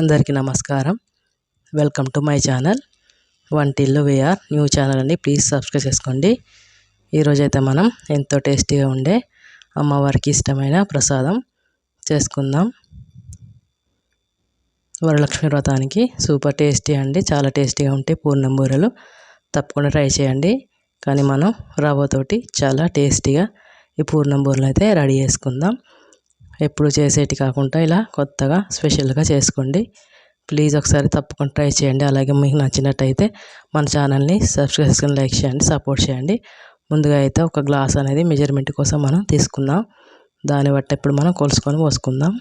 అందరికీ నమస్కారం. Welcome to my channel Vantillu we are new channel అండి. ప్లీజ్ సబ్స్క్రైబ్ చేసుకోండి. ఈరోజైతే మనం ఎంతో టేస్టీగా ఉండే అమ్మవారికి ఇష్టమైన ప్రసాదం చేసుకుందాం. వరలక్ష్మి వ్రతానికి సూపర్ టేస్టీ అండి. చాలా టేస్టీగా ఉంటాయి పూర్ణం బూరెలు. తప్పకుండా ట్రై చేయండి. కానీ మనం రవ్వతోటి చాలా టేస్టీగా ఈ పూర్ణం బూరెలు అయితే రెడీ చేసుకుందాం. ఎప్పుడు చేసేటి కాకుండా ఇలా కొత్తగా స్పెషల్గా చేసుకోండి. ప్లీజ్ ఒకసారి తప్పకుండా ట్రై చేయండి. అలాగే మీకు నచ్చినట్టయితే మన ఛానల్ని సబ్స్క్రైబ్ చేసుకుని లైక్ చేయండి సపోర్ట్ చేయండి. ముందుగా అయితే ఒక గ్లాస్ అనేది మెజర్మెంట్ కోసం మనం తీసుకుందాం. దాన్ని బట్టి ఇప్పుడు మనం కొలుసుకొని పోసుకుందాం.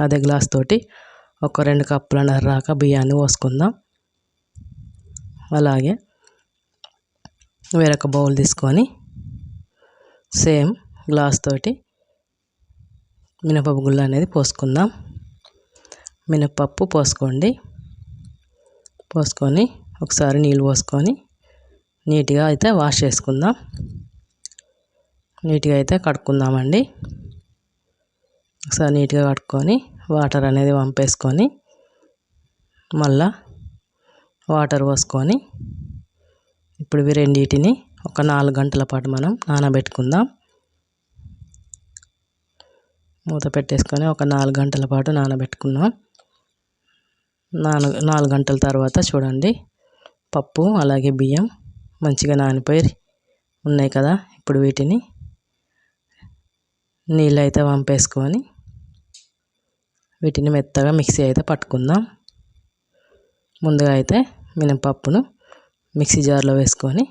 అదే గ్లాస్ తోటి ఒక రెండు కప్పుల నర్రాక బియ్యాన్ని పోసుకుందాం. అలాగే వేరొక బౌల్ తీసుకొని సేమ్ గ్లాస్ తోటి మినపప్పు గుళ్ళు అనేది పోసుకుందాం. మినపప్పు పోసుకోండి. పోసుకొని ఒకసారి నీళ్ళు పోసుకొని నీట్గా అయితే వాష్ చేసుకుందాం. నీట్గా అయితే కడుక్కుందామండి. ఒకసారి నీట్గా కడుక్కొని వాటర్ అనేది వంపేసుకొని మళ్ళా వాటర్ పోసుకొని ఇప్పుడు ఇవి రెండింటిని ఒక నాలుగు గంటల పాటు మనం నానబెట్టుకుందాం. మూత పెట్టేసుకొని ఒక నాలుగు గంటల పాటు నానబెట్టుకున్నాం. నాలుగు నాలుగు గంటల తర్వాత చూడండి పప్పు అలాగే బియ్యం మంచిగా నానిపోయి ఉన్నాయి కదా ఇప్పుడు వీటిని. నీళ్ళు అయితే వంపేసుకొని వీటిని మెత్తగా మిక్సీ అయితే పట్టుకుందాం. ముందుగా అయితే మినపప్పును మిక్సీ జార్లో వేసుకొని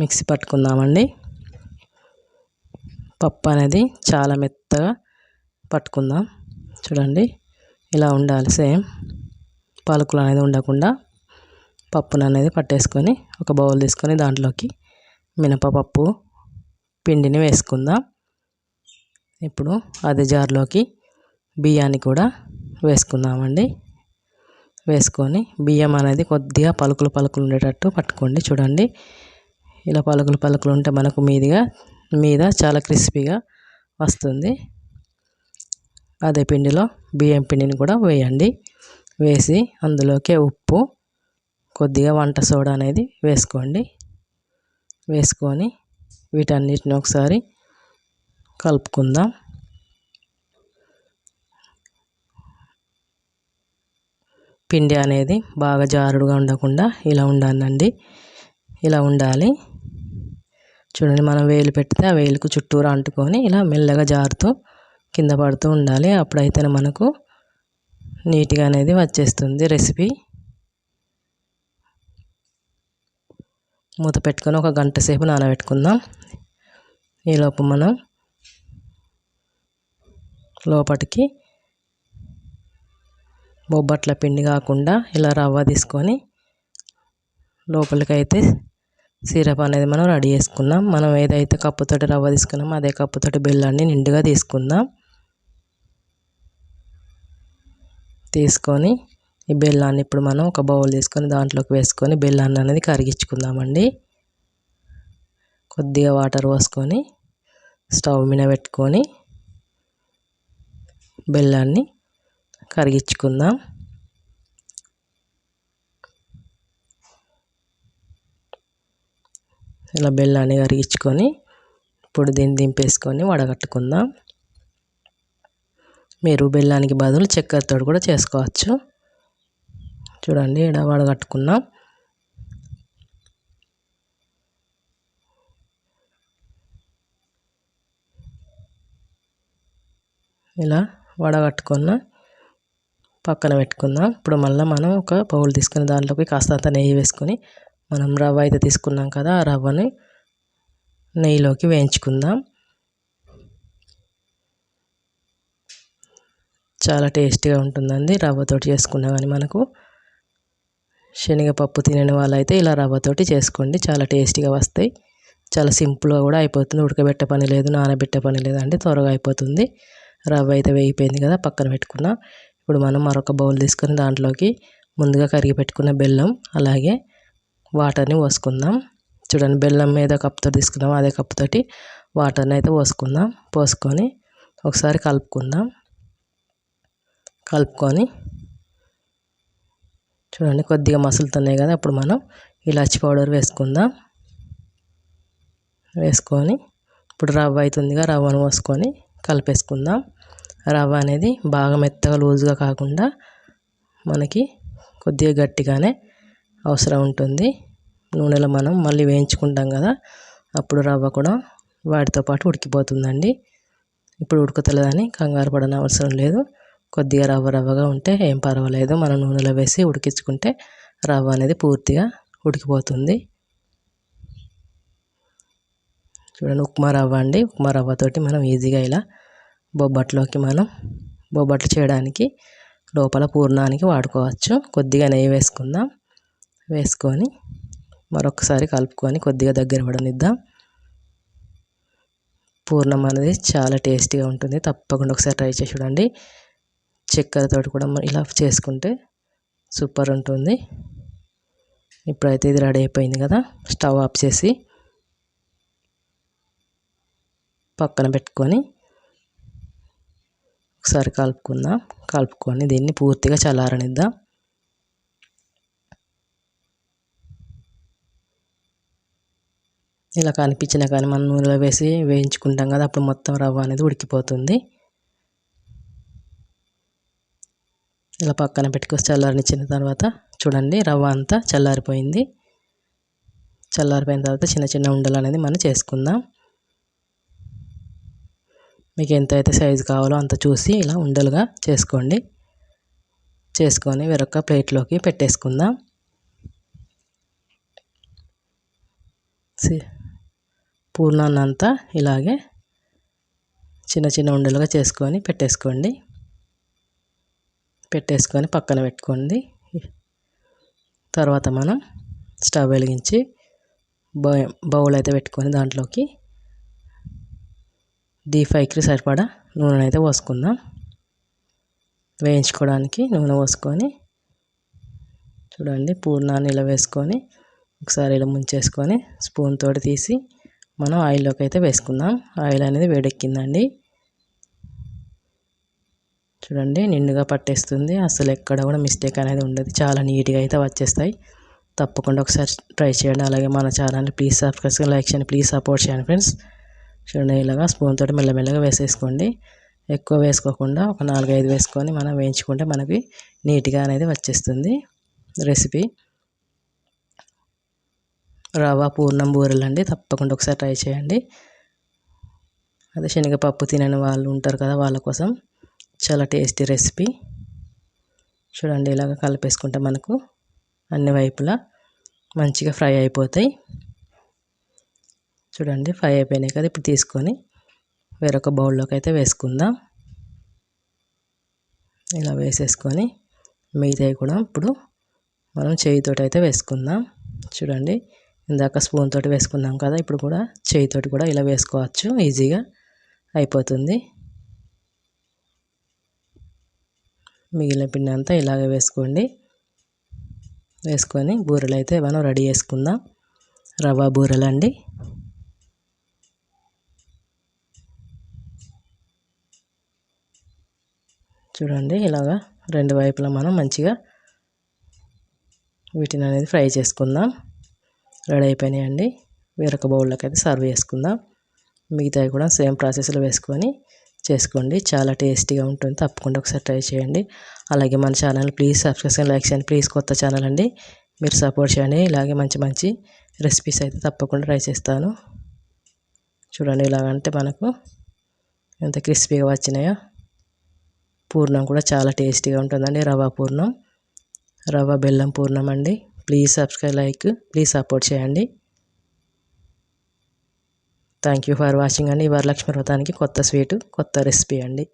మిక్సీ పట్టుకుందామండి. పప్పు అనేది చాలా మెత్తగా పట్టుకుందాం. చూడండి ఇలా ఉండాలి సేమ్. పలుకులు అనేది ఉండకుండా పప్పును అనేది పట్టేసుకొని ఒక బౌల్ తీసుకొని దాంట్లోకి మినపపప్పు పిండిని వేసుకుందాం. ఇప్పుడు అదే జార్లోకి బియ్యాన్ని కూడా వేసుకుందామండి. వేసుకొని బియ్యం అనేది కొద్దిగా పలుకులు పలుకులు ఉండేటట్టు పట్టుకోండి. చూడండి ఇలా పలుకులు పలుకులు ఉంటే మనకు మీదిగా మీద చాలా క్రిస్పీగా వస్తుంది. అదే పిండిలో బియ్యం పిండిని కూడా వేయండి. వేసి అందులోకే ఉప్పు కొద్దిగా వంట సోడా అనేది వేసుకోండి. వేసుకొని వీటన్నిటిని ఒకసారి కలుపుకుందాం. పిండి అనేది బాగా జారుడుగా ఉండకుండా ఇలా ఉండాలండి. ఇలా ఉండాలి. చూడండి మనం వేలు పెడితే ఆ వేలుకు చుట్టూరా అంటుకొని ఇలా మెల్లగా జారుతూ కింద పడుతూ ఉండాలి. అప్పుడైతే మనకు నీట్గా అనేది వచ్చేస్తుంది రెసిపీ. మూత పెట్టుకొని ఒక గంట సేపు నానబెట్టుకుందాం. ఈలోపు మనం లోపటికి బొబ్బట్ల పిండి కాకుండా ఇలా రవ్వ తీసుకొని లోపలికైతే సిరప్ అనేది మనం రెడీ చేసుకుందాం. మనం ఏదైతే కప్పుతోటి రవ్వ తీసుకున్నామో అదే కప్పుతోటి బెల్లాన్ని నిండుగా తీసుకుందాం. తీసుకొని ఈ బెల్లాన్ని ఇప్పుడు మనం ఒక బౌల్ తీసుకొని దాంట్లోకి వేసుకొని బెల్లాన్ని అనేది కరిగించుకుందామండి. కొద్దిగా వాటర్ పోసుకొని స్టవ్ మీద పెట్టుకొని బెల్లాన్ని కరిగించుకుందాం. ఇలా బెల్లాన్ని కరిగించుకొని ఇప్పుడు దీన్ని దింపేసుకొని వడగట్టుకుందాం. మీరు బెల్లానికి బదులు చక్కెరతో కూడా చేసుకోవచ్చు. చూడండి ఇక్కడ వడగట్టుకున్నాం. ఇలా వడగట్టుకున్న. పక్కన పెట్టుకుందాం. ఇప్పుడు మళ్ళీ మనం ఒక బౌల్ తీసుకుని దాంట్లోకి కాస్తంత నెయ్యి వేసుకొని మనం రవ్వ అయితే తీసుకున్నాం కదా ఆ రవ్వని నెయ్యిలోకి వేయించుకుందాం. చాలా టేస్టీగా ఉంటుందండి రవ్వతోటి చేసుకున్నా కానీ మనకు. శనగపప్పు తినని వాళ్ళైతే ఇలా రవ్వతోటి చేసుకోండి చాలా టేస్టీగా వస్తాయి. చాలా సింపుల్గా కూడా అయిపోతుంది ఉడకబెట్టే పని లేదు నానబెట్టే పని లేదండి త్వరగా అయిపోతుంది. రవ్వ అయితే వేగిపోయింది కదా పక్కన పెట్టుకున్నా ఇప్పుడు మనం మరొక బౌల్ తీసుకొని దాంట్లోకి ముందుగా కరిగి పెట్టుకున్న బెల్లం అలాగే వాటర్ని పోసుకుందాం. చూడండి బెల్లం మీద కప్పుతో తీసుకుందాం అదే కప్పుతోటి వాటర్ని అయితే పోసుకుందాం. పోసుకొని ఒకసారి కలుపుకుందాం. కలుపుకొని చూడండి కొద్దిగా మసులుతున్నాయి కదా అప్పుడు మనం ఇలాచి పౌడర్ వేసుకుందాం. వేసుకొని ఇప్పుడు రవ్వ అవుతుందిగా రవ్వను పోసుకొని కలిపేసుకుందాం. రవ్వ అనేది బాగా మెత్తగా లూజ్గా కాకుండా మనకి కొద్దిగా గట్టిగానే అవసరం ఉంటుంది. నూనెలో మనం మళ్ళీ వేయించుకుంటాం కదా అప్పుడు రవ్వ కూడా వాటితో పాటు ఉడికిపోతుందండి. ఇప్పుడు ఉడకతలేదని కంగారు పడన అవసరం లేదు. కొద్దిగా రవ్వ రవ్వగా ఉంటే ఏం పర్వాలేదు. మనం నూనెలో వేసి ఉడికించుకుంటే రవ్వ అనేది పూర్తిగా ఉడికిపోతుంది. చూడండి ఉప్మా రవ్వ అండి. ఉప్మా రవ్వతోటి మనం ఈజీగా ఇలా బొబ్బట్లోకి మనం బొబ్బట్లు చేయడానికి లోపల పూర్ణానికి వాడుకోవచ్చు. కొద్దిగా నెయ్యి వేసుకుందాం. వేసుకొని మరొకసారి కలుపుకొని కొద్దిగా దగ్గర పడనిద్దాం. పూర్ణం అనేది చాలా టేస్టీగా ఉంటుంది. తప్పకుండా ఒకసారి ట్రై చేసి చూడండి. చక్కెరతో కూడా ఇలా చేసుకుంటే సూపర్ ఉంటుంది. ఇప్పుడైతే ఇది రెడీ అయిపోయింది కదా. స్టవ్ ఆఫ్ చేసి పక్కన పెట్టుకొని ఒకసారి కలుపుకుందాం. కలుపుకొని దీన్ని పూర్తిగా చల్లారనిద్దాం. ఇలా కనిపించినా కానీ మనం నూనెలో వేసి వేయించుకుంటాం కదా అప్పుడు మొత్తం రవ్వ అనేది ఉడికిపోతుంది. ఇలా పక్కన పెట్టుకొని చల్లారనిచ్చిన తర్వాత చూడండి రవ్వ అంతా చల్లారిపోయింది. చల్లారిపోయిన తర్వాత చిన్న చిన్న ఉండలు అనేది మనం చేసుకుందాం. మీకు ఎంత అయితే సైజు కావాలో అంత చూసి ఇలా ఉండలుగా చేసుకోండి. చేసుకొని వేరొక ప్లేట్లోకి పెట్టేసుకుందాం. పూర్ణాన్నంతా ఇలాగే చిన్న చిన్న ఉండలుగా చేసుకొని పెట్టేసుకోండి. పెట్టేసుకొని పక్కన పెట్టుకోండి. తర్వాత మనం స్టవ్ వెలిగించి బౌల్ అయితే పెట్టుకొని దాంట్లోకి డీప్ ఫ్రైకి సరిపడా నూనె అయితే పోసుకుందాం. వేయించుకోవడానికి నూనె పోసుకొని చూడండి పూర్ణాన్ని ఇలా వేసుకొని ఒకసారి ఇలా ముంచేసుకొని స్పూన్ తోటి తీసి మనం ఆయిల్లోకి అయితే వేసుకుందాం. ఆయిల్ అనేది వేడెక్కిందండి. చూడండి నిండుగా పట్టేస్తుంది. అసలు ఎక్కడ కూడా మిస్టేక్ అనేది ఉండదు. చాలా నీట్గా అయితే వచ్చేస్తాయి. తప్పకుండా ఒకసారి ట్రై చేయండి. అలాగే మన ఛానల్ని ప్లీజ్ సబ్స్క్రైబ్ లైక్ చేయండి ప్లీజ్ సపోర్ట్ చేయండి ఫ్రెండ్స్. చూడండి ఇలాగా స్పూన్ తోటి మెల్లమెల్లగా వేసేసుకోండి. ఎక్కువ వేసుకోకుండా ఒక నాలుగైదు వేసుకొని మనం వేయించుకుంటే మనకి నీట్గా అనేది వచ్చేస్తుంది. రెసిపీ రవ్వ పూర్ణం బూరెలు అండి. తప్పకుండా ఒకసారి ట్రై చేయండి. అదే శనగపప్పు తినని వాళ్ళు ఉంటారు కదా వాళ్ళ కోసం. చాలా టేస్టీ రెసిపీ. చూడండి ఇలాగ కలిపేసుకుంటే మనకు అన్ని వైపులా మంచిగా ఫ్రై అయిపోతాయి. చూడండి ఫ్రై అయిపోయినాయి కదా ఇప్పుడు తీసుకొని వేరొక బౌల్లోకి అయితే వేసుకుందాం. ఇలా వేసేసుకొని మిగతాయి కూడా ఇప్పుడు మనం చేయితోటి అయితే వేసుకుందాం. చూడండి ఇందాక స్పూన్ తోటి వేసుకున్నాం కదా ఇప్పుడు కూడా చేయితోటి కూడా ఇలా వేసుకోవచ్చు. ఈజీగా అయిపోతుంది. మిగిలిన పిండి అంతా ఇలాగే వేసుకోండి. వేసుకొని బూరెలు అయితే మనం రెడీ చేసుకుందాం. రవ బూరెలు అండి చూడండి ఇలాగా రెండు వైపులా మనం మంచిగా వీటిని అనేది ఫ్రై చేసుకుందాం. రెడీ అయిపోయినాయండి. వేరొక బౌల్లోకి అయితే సర్వ్ చేసుకుందాం. మిగతావి కూడా సేమ్ ప్రాసెస్లో వేసుకొని చేసుకోండి. చాలా టేస్టీగా ఉంటుంది. తప్పకుండా ఒకసారి ట్రై చేయండి. అలాగే మన ఛానల్ ప్లీజ్ సబ్స్క్రైబ్ లైక్ చేయండి. ప్లీజ్ కొత్త ఛానల్ అండి. మీరు సపోర్ట్ చేయండి. ఇలాగే మంచి మంచి రెసిపీస్ అయితే తప్పకుండా ట్రై చేస్తాను. చూడండి ఇలాగంటే మనకు ఎంత క్రిస్పీగా వచ్చినాయో. పూర్ణం కూడా చాలా టేస్టీగా ఉంటుందండి. రవ్వ పూర్ణం. రవ్వ బెల్లం పూర్ణం అండి. Please subscribe like please support చేయండి. థ్యాంక్ యూ ఫర్ వాచింగ్ అండి. వరలక్ష్మి వ్రతానికి కొత్త స్వీటు కొత్త రెసిపీ అండి.